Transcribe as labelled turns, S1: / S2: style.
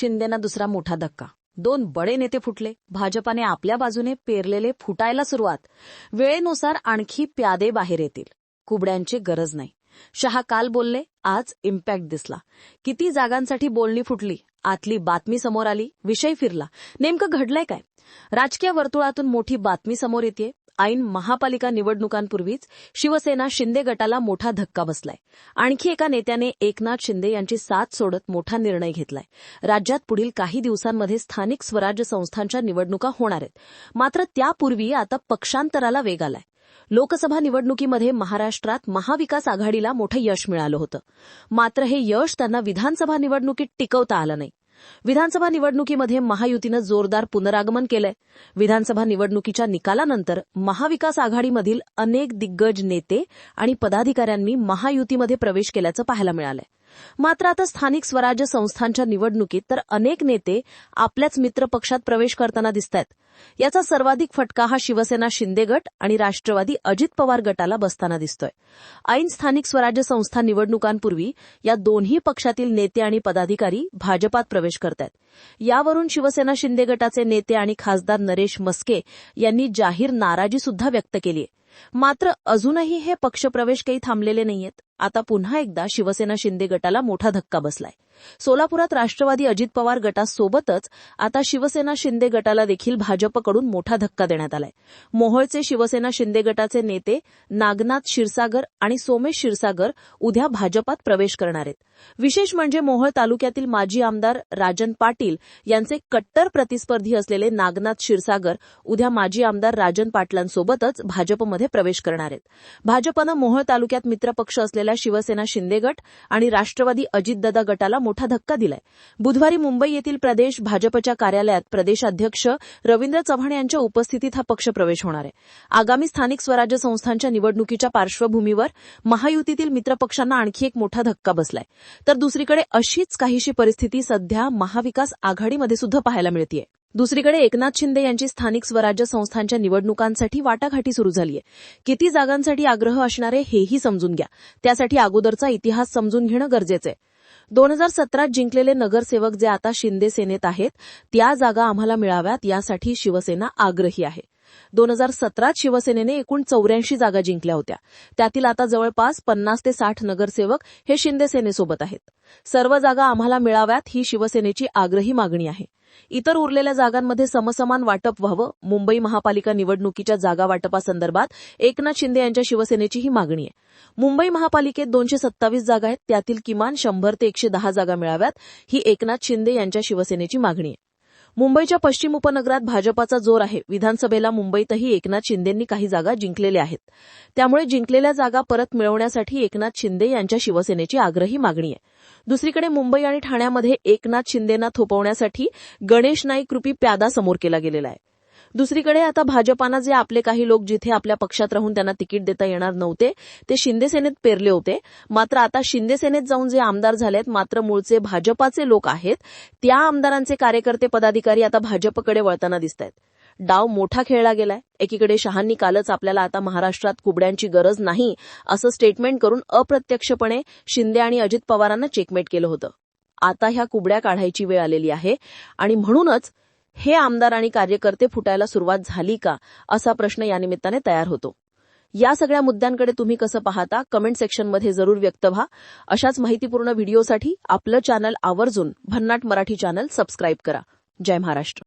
S1: शिंदेना दुसरा मोठा धक्का. दोन बडे नेते फुटले. भाजपाने आपल्या बाजूने पेरलेले फुटायला सुरुवात. वेळेनुसार आणखी प्यादे बाहेर येतील. कुबड्यांची गरज नाही. शहा काल बोलले आज इम्पॅक्ट दिसला. किती जागांसाठी बोलणी फुटली. आतली बातमी समोर आली. विषय फिरला. नेमकं घडलंय काय? राजकीय वर्तुळातून मोठी बातमी समोर येते ऐन महापालिका निवडणुकांपूर्वीच शिवसेना शिंदे गटाला मोठा धक्का बसलाय. आणखी एका नेत्याने एकनाथ शिंदे यांची साथ सोडत मोठा निर्णय घेतलाय. राज्यात पुढील काही दिवसांमध्ये स्थानिक स्वराज्य संस्थांच्या निवडणुका होणार आहेत. मात्र त्यापूर्वी आता पक्षांतराला वेग आलाय. लोकसभा निवडणुकीमध्ये महाराष्ट्रात महाविकास आघाडीला मोठं यश मिळालं होतं. मात्र हे यश त्यांना विधानसभा निवडणुकीत टिकवता आलं नाही. विधानसभा निवडणुकीमध्ये महायुतीनं जोरदार पुनरागमन केलंय. विधानसभा निवडणुकीच्या निकालानंतर महाविकास आघाडीमधील अनेक दिग्गज नेते आणि पदाधिकाऱ्यांनी महायुतीमध्ये प्रवेश केल्याचं पाहायला मिळालंय. मात्र आता स्थानिक स्वराज्य संस्थांच्या निवडणुकीत तर अनेक नेते आपल्याच मित्रपक्षात प्रवेश करताना दिसत आहेत याचा सर्वाधिक फटका हा शिवसेना शिंदे गट आणि राष्ट्रवादी अजित पवार गटाला बसताना दिसतोय. ऐन स्थानिक स्वराज्य संस्था निवडणुकांपूर्वी या दोन्ही पक्षातील नेते आणि पदाधिकारी भाजपात प्रवेश करत आहेत यावरून शिवसेना शिंदे गटाचे नेते आणि खासदार नरेश मस्के यांनी जाहीर नाराजी सुद्धा व्यक्त केली मात्र अजूनही हे पक्षप्रवेश काही थांबलेले नाहीयेत. आता पुन्हा एकदा शिवसेना शिंदे गटाला मोठा धक्का बसलाय. सोलापुरात राष्ट्रवादी अजित पवार गटासोबतच आता शिवसेना शिंदे गटाला देखील भाजपकडून मोठा धक्का देण्यात आलाय. मोहोळचे शिवसेना शिंदे गटाचे नेते नागनाथ क्षीरसागर आणि सोमेश क्षीरसागर उद्या भाजपात प्रवेश करणार आहेत. विशेष म्हणजे मोहोळ तालुक्यातील माजी आमदार राजन पाटील यांचे कट्टर प्रतिस्पर्धी असलेले नागनाथ क्षीरसागर उद्या माजी आमदार राजन पाटलांसोबतच भाजपमध्ये प्रवेश करणार आहेत. भाजपनं मोहोळ तालुक्यात मित्रपक्ष असलेल्या शिवसेना शिंदे गट आणि राष्ट्रवादी अजितदादा गटाला मोठा धक्का दिलाय. बुधवारी मुंबई येथील प्रदेश भाजपच्या कार्यालयात प्रदेशाध्यक्ष रवींद्र चव्हाण यांच्या उपस्थितीत हा पक्ष प्रवेश होणार आहे. आगामी स्थानिक स्वराज्य संस्थांच्या निवडणुकीच्या पार्श्वभूमीवर महायुतीतील मित्रपक्षांना आणखी एक मोठा धक्का बसलाय. तर दुसरीकडे अशीच काहीशी परिस्थिती सध्या महाविकास आघाडीमध्ये सुद्धा पाहायला मिळतीये. दुसरीकडे एकनाथ शिंदे यांची स्थानिक स्वराज्य संस्थांच्या निवडणुकांसाठी वाटाघाटी सुरू झाली आहे किती जागांसाठी आग्रह असणारे हेही समजून घ्या. त्यासाठी अगोदरचा इतिहास समजून घेणं गरजेचं आहे दोन हजार सतरात जिंकलेले नगरसेवक जे आता शिंदे सेनेत आहेत त्या जागा आम्हाला मिळाव्यात यासाठी शिवसेना आग्रही आहे. दोन हजार सतरात शिवसेनेने एकूण चौऱ्याऐंशी जागा जिंकल्या होत्या. त्यातील आता जवळपास पन्नास ते साठ नगरसेवक हे शिंदे सेनेसोबत आहेत. सर्व जागा आम्हाला मिळाव्यात ही शिवसेनेची आग्रही मागणी आहे. इतर उरलेल्या जागांमध्ये समसमान वाटप व्हावं मुंबई महापालिका निवडणुकीच्या जागा वाटपासंदर्भात एकनाथ शिंदे यांच्या शिवसेनेची ही मागणी आहे. मुंबई महापालिकेत दोनशे सत्तावीस जागा आहेत त्यातील किमान शंभर ते एकशे दहा जागा मिळाव्यात ही एकनाथ शिंदे यांच्या शिवसेनेची मागणी आहे. मुंबईच्या पश्चिम उपनगरात भाजपाचा जोर आहे. विधानसभेला मुंबईतही एकनाथ शिंदेंनी काही जागा जिंकलेल्या आहेत. त्यामुळे जिंकलेल्या जागा परत मिळवण्यासाठी एकनाथ शिंदे यांच्या शिवसेनेची आग्रही मागणी आहे. दुसरीकडे मुंबई आणि ठाण्यामध्ये एकनाथ शिंदेना थोपवण्यासाठी गणेश नाईक रुपी प्यादा समोर केला गेलेला आहे. दुसरीकडे आता भाजपानं जे आपले काही लोक जिथे आपल्या पक्षात राहून त्यांना तिकीट देता येणार नव्हते ते शिंदे सेनेत पेरले होते. मात्र आता शिंदे सेनेत जाऊन जे आमदार झालेत मात्र मूळचे भाजपाचे लोक आहेत त्या आमदारांचे कार्यकर्ते पदाधिकारी आता भाजपकडे वळताना दिसत आहेत डाव मोठा खेळला गेलाय. एकीकडे शहांनी कालच आपल्याला आता महाराष्ट्रात कुबड्यांची गरज नाही असं स्टेटमेंट करून अप्रत्यक्षपणे शिंदे आणि अजित पवारांना चेकमेट केलं होतं. आता ह्या कुबड्या काढायची वेळ आलेली आहे आणि म्हणूनच हे आमदार आणि कार्यकर्ते फुटायला सुरुवात झाली का असा प्रश्न यानिमित्ताने तयार होतो. या सगळ्या मुद्द्यांकडे तुम्ही कसं पाहता कमेंट सेक्शनमध्ये जरूर व्यक्त व्हा. अशाच माहितीपूर्ण व्हिडिओसाठी आपलं चॅनल आवर्जून भन्नाट मराठी चॅनल सबस्क्राईब करा. जय महाराष्ट्र.